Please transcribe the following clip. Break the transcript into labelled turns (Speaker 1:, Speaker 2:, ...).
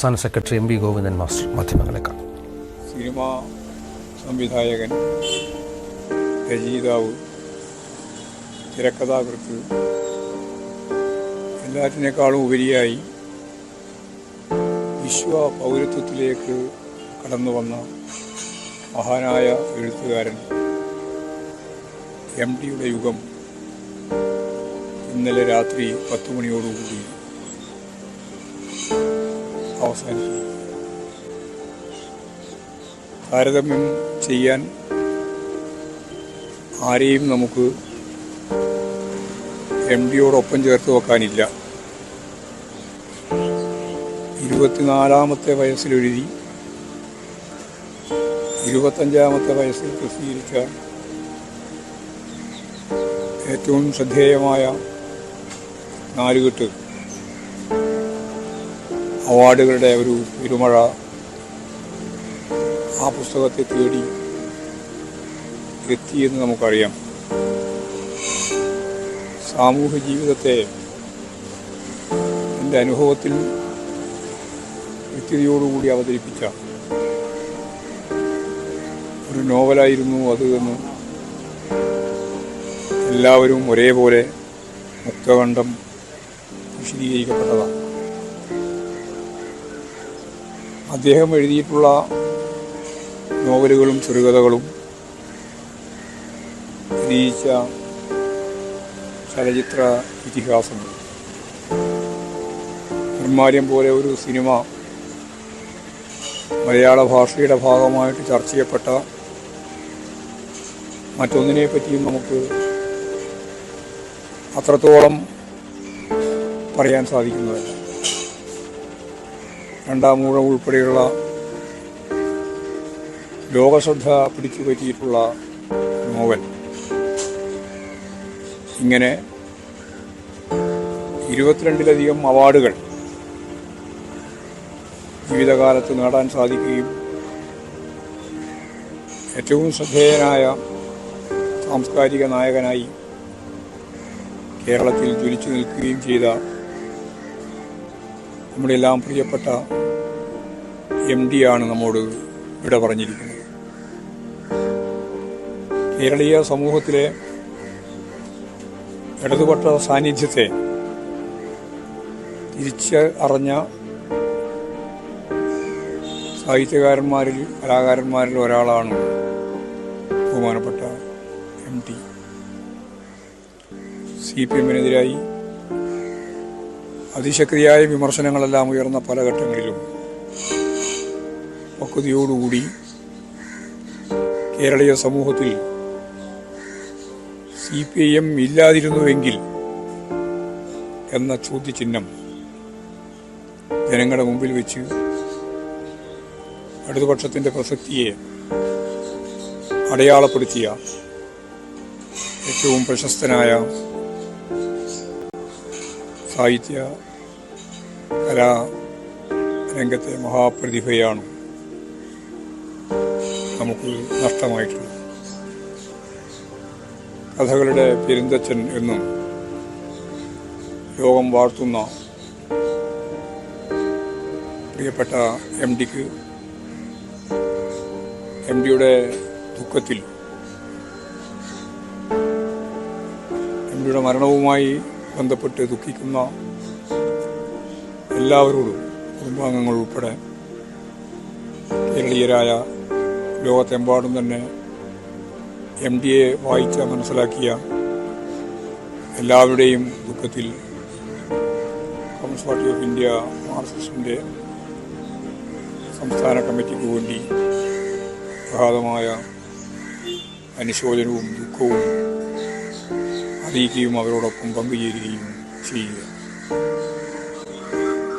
Speaker 1: സംസ്ഥാന secretary M V Govindan master മാധ്യമങ്ങളെ കാണും.
Speaker 2: സിനിമാ സംവിധായകൻ രചയിതാവ് തിരക്കഥാകൃത്ത് എല്ലാറ്റിനേക്കാളും ഉപരിയായി വിശ്വ പൗരത്വത്തിലേക്ക് കടന്നു വന്ന മഹാനായ എഴുത്തുകാരൻ എം ഡിയുടെ യുഗം ഇന്നലെ രാത്രി പത്ത് മണിയോടുകൂടി. താരതമ്യം ചെയ്യാൻ ആരെയും നമുക്ക് എം ഡിയോടൊപ്പം ചേർത്ത് വെക്കാനില്ല. ഇരുപത്തിനാലാമത്തെ വയസ്സിലെഴുതി ഇരുപത്തഞ്ചാമത്തെ വയസ്സിൽ പ്രസിദ്ധീകരിച്ച ഏറ്റവും ശ്രദ്ധേയമായ നാലുകെട്ട്. അവാർഡുകളുടെ ഒരു ഇരുമഴ ആ പുസ്തകത്തെ തേടി എത്തിയെന്ന് നമുക്കറിയാം. സാമൂഹ്യ ജീവിതത്തെ എന്റെ അനുഭവത്തിൽ വ്യക്തിയോടുകൂടി അവതരിപ്പിച്ച ഒരു നോവലായിരുന്നു അത് എന്ന് എല്ലാവരും ഒരേപോലെ മുക്തകണ്ഠം വിശദീകരിക്കപ്പെട്ടതാണ്. അദ്ദേഹം എഴുതിയിട്ടുള്ള നോവലുകളും ചെറുകഥകളും രചിച്ച ചലച്ചിത്ര ഇതിഹാസം നിർമാല്യം പോലെ ഒരു സിനിമ മലയാള ഭാഷയുടെ ഭാഗമായിട്ട് ചർച്ച ചെയ്യപ്പെട്ട മറ്റൊന്നിനെ പറ്റിയും നമുക്ക് അത്രത്തോളം പറയാൻ സാധിക്കുന്നതല്ല. രണ്ടാം ഊഴം ഉൾപ്പെടെയുള്ള ലോകശ്രദ്ധ പിടിച്ചു പറ്റിയിട്ടുള്ള നോവൽ. ഇങ്ങനെ ഇരുപത്തിരണ്ടിലധികം അവാർഡുകൾ ജീവിതകാലത്ത് നേടാൻ സാധിക്കുകയും ഏറ്റവും ശ്രദ്ധേയനായ സാംസ്കാരിക നായകനായി കേരളത്തിൽ ജ്വലിച്ചു നിൽക്കുകയും ചെയ്ത നമ്മുടെ എല്ലാം പ്രിയപ്പെട്ട എം ഡി ആണ് നമ്മോട് ഇവിടെ പറഞ്ഞിരിക്കുന്നത്. കേരളീയ സമൂഹത്തിലെ ഇടതുപക്ഷ സാന്നിധ്യത്തെ തിരിച്ച് അറിഞ്ഞ സാഹിത്യകാരന്മാരിൽ കലാകാരന്മാരിൽ ഒരാളാണ് ബഹുമാനപ്പെട്ട എം ടി സി പി എമ്മിനെതിരായി അതിശക്തിയായ വിമർശനങ്ങളെല്ലാം ഉയർന്ന പല ഘട്ടങ്ങളിലും പക്വതയോടുകൂടി കേരളീയ സമൂഹത്തിൽ സി പി ഐ എം ഇല്ലാതിരുന്നുവെങ്കിൽ എന്ന ചോദ്യചിഹ്നം ജനങ്ങളുടെ മുമ്പിൽ വെച്ച് ഇടതുപക്ഷത്തിന്റെ പ്രസക്തിയെ അടയാളപ്പെടുത്തിയ ഏറ്റവും പ്രശസ്തനായ സാഹിത്യ കലാ രംഗത്തെ മഹാപ്രതിഭയാണ് നമുക്ക് നഷ്ടമായിട്ടുള്ളത്. കഥകളുടെ പെരുന്തച്ഛൻ എന്നും ലോകം വാഴ്ത്തുന്ന പ്രിയപ്പെട്ട എം ഡിക്ക് എം ഡിയുടെ ദുഃഖത്തിൽ എം ഡിയുടെ മരണവുമായി ബന്ധപ്പെട്ട് ദുഃഖിക്കുന്ന എല്ലാവരോടും കുടുംബാംഗങ്ങൾ ഉൾപ്പെടെ കേരളീയരായ ലോകത്തെമ്പാടും തന്നെ എം ഡി എ വായിച്ച മനസ്സിലാക്കിയ എല്ലാവരുടെയും ദുഃഖത്തിൽ കമ്മ്യൂണിസ്റ്റ് പാർട്ടി ഓഫ് ഇന്ത്യ മാർക്സിസ്റ്റിന്റെ സംസ്ഥാന കമ്മിറ്റിക്ക് വേണ്ടി അഗാധമായ അനുശോചനവും ദുഃഖവും അറിയിക്കുകയും അവരോടൊപ്പം പങ്കുചേരുകയും ചെയ്യുക.